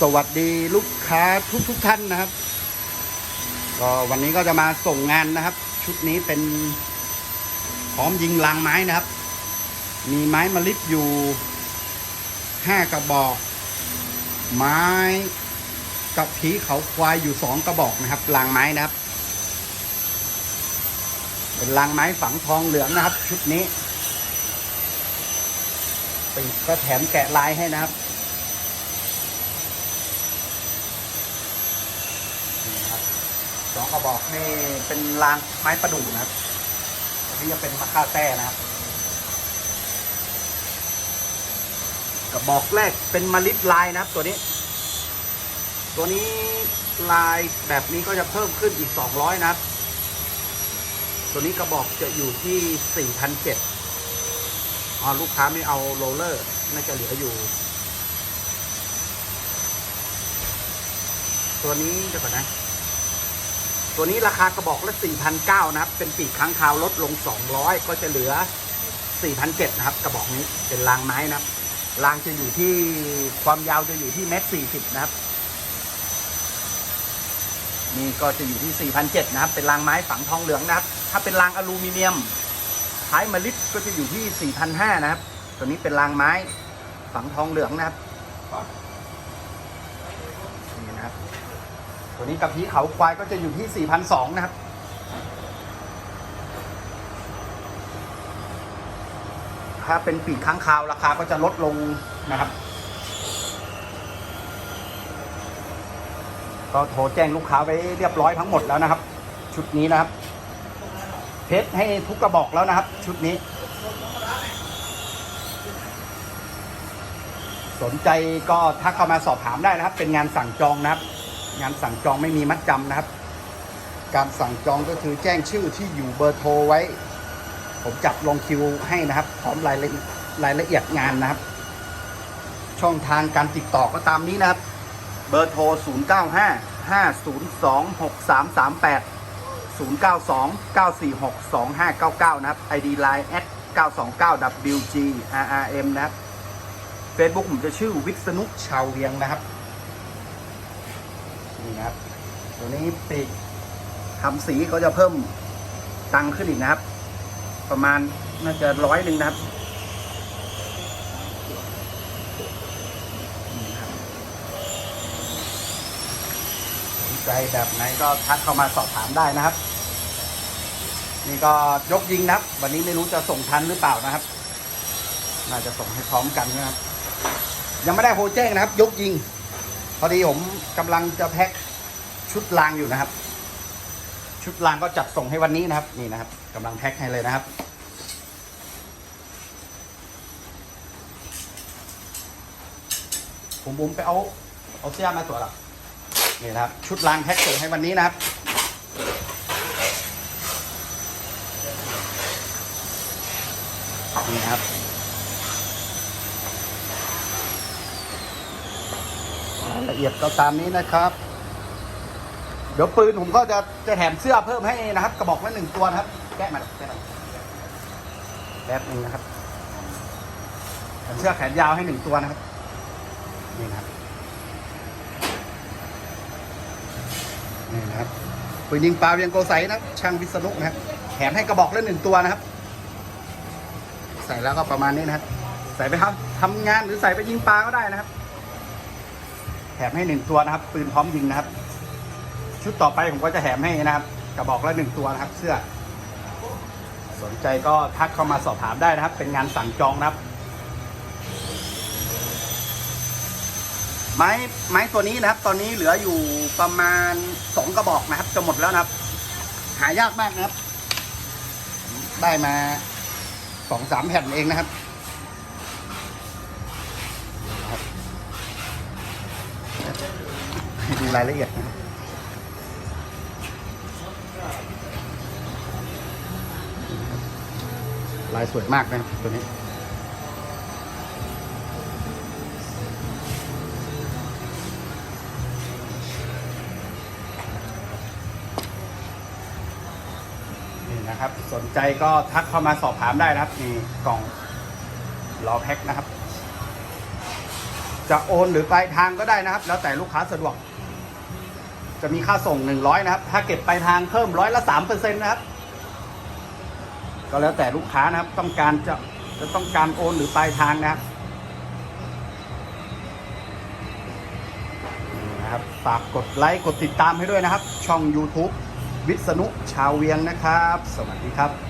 สวัสดีลูกค้าทุกทุกๆท่านนะครับ ก็วันนี้ก็จะมาส่งงานนะครับ ชุดนี้เป็นพร้อมยิงลางไม้นะครับ มีไม้มะลิบอยู่ห้ากระบอก ไม้กับผีเขาควายอยู่สองกระบอกนะครับลางไม้นะครับ เป็นลางไม้ฝังทองเหลืองนะครับ ชุดนี้ปีกก็แถมแกะลายให้นะครับ นี่นะครับ สองกระบอกนี่เป็นรางไม้ประดู่นะครับอันนี้จะเป็นมะค่าแต้นะครับ กระบอกแรกเป็นมะลิดลายนะครับ ตัวนี้ ตัวนี้ลายแบบนี้ก็จะเพิ่มขึ้นอีก 200 นะครับ ตัวนี้กระบอกจะอยู่ที่ 4,700อ๋อลูกค้าไม่เอาโรลเลอร์ น่าจะเหลืออยู่ ตัวนี้เดี๋ยวก่อนนะ ตัวนี้ราคากระบอกละ4,900นะครับ เป็นปีกค้างคาวลดลง 200 ก็จะเหลือ4,700นะครับ กระบอกนี้เป็นรางไม้นะครับ รางจะอยู่ที่ความยาวจะอยู่ที่เมตร40 นะครับ นี่ก็จะอยู่ที่4,700นะครับ เป็นรางไม้ฝังทองเหลืองนะครับ ถ้าเป็นรางอลูมิเนียมท้ายมลิก็จะอยู่ที่4,500นะครับ ตัวนี้เป็นรางไม้ฝังทองเหลืองนะครับนี่นะครับ ตัวนี้กับพีเขาควายก็จะอยู่ที่ 4,200 นะครับ ถ้าเป็นปีกค้างคาวราคาก็จะลดลงนะครับ ก็โทรแจ้งลูกค้าไว้เรียบร้อยทั้งหมดแล้วนะครับ ชุดนี้นะครับ เพชรให้ทุกกระบอกแล้วนะครับ ชุดนี้ สนใจก็ทักเข้ามาสอบถามได้นะครับ เป็นงานสั่งจองนะครับ งานสั่งจองไม่มีมัดจำนะครับ การสั่งจองก็คือแจ้งชื่อที่อยู่เบอร์โทรไว้ ผมจับลงคิวให้นะครับพร้อมรายละรายละเอียดงานนะครับ ช่องทางการติดต่อก็ตามนี้นะครับ เบอร์โทร 0 9 5 5 0 2 6 3 3 8 0 9 2 9 4 6 2 5 9 9 นะครับ ID Line at 929 WG RRM นะครับ Facebook ผมจะชื่อวิษณุชาวเวียงนะครับ นะครับ ตัวนี้ปีกทำสีก็จะเพิ่มตังขึ้นอีกนะครับ ประมาณน่าจะร้อยหนึ่งนะครับนี่นะครับสนใจแบบไหนก็ทักเข้ามาสอบถามได้นะครับ นี่ก็ยกยิงนะครับ วันนี้ไม่รู้จะส่งทันหรือเปล่านะครับ น่าจะส่งให้พร้อมกันนะครับ ยังไม่ได้โทรแจ้งนะครับ ยกยิง พอดีผมกำลังจะแพ็ค ชุดรางอยู่นะครับ ชุดรางก็จัดส่งให้วันนี้นะครับ นี่นะครับกำลังแพ็คให้เลยนะครับ ผมบุ้มไปเอาเอาเสื้อมาตัวหรอนี่นะครับ ชุดรางแพ็คส่งให้วันนี้นะครับนี่ครับรายละเอียดก็ตามนี้นะครับ เดี๋ยวปืนผมก็จะจะแถมเสื้อเพิ่มให้นะครับ กระบอกละหนึ่งตัวนะครับ แกะมาแกะมาแป๊บนึงนะครับแถมเสื้อแขนยาวให้หนึ่งตัวนะครับ นี่นะครับนี่นะครับปืนยิงปลาเวียงโกไสนะช่างวิษณุนะครับแถมให้กระบอกละหนึ่งตัวนะครับ ใส่แล้วก็ประมาณนี้นะครับ ใส่ไปครับทำงานหรือใส่ไปยิงปลาก็ได้นะครับ แถมให้หนึ่งตัวนะครับ ปืนพร้อมยิงนะครับ ชุดต่อไปผมก็จะแถมให้นะครับ กระบอกละหนึ่งตัวนะครับ เสื้อ สนใจก็ทักเข้ามาสอบถามได้นะครับ เป็นงานสั่งจองนะครับ ไม้ไม้ตัวนี้นะครับ ตอนนี้เหลืออยู่ประมาณสองกระบอกนะครับ จะหมดแล้วนะครับ หายากมากนะครับ ได้มาสองสามแผ่นเองนะครับดูรายละเอียดนะครับายสวยมากนะครับตัวนี้นี่นะครับสนใจก็ทักเข้ามาสอบถามได้นะครับมีกล่องรอแพ็คนะครับ จะโอนหรือปลายทางก็ได้นะครับ แล้วแต่ลูกค้าสะดวก จะมีค่าส่ง 100 นะครับ ถ้าเก็บปลายทางเพิ่มร้อยละ3%นะครับ ก็แล้วแต่ลูกค้านะครับ ต้องการจะจะต้องการโอนหรือปลายทางนะครับนะครับฝากกดไลค์กดติดตามให้ด้วยนะครับ ช่อง YouTube วิษณุชาวเวียงนะครับ สวัสดีครับ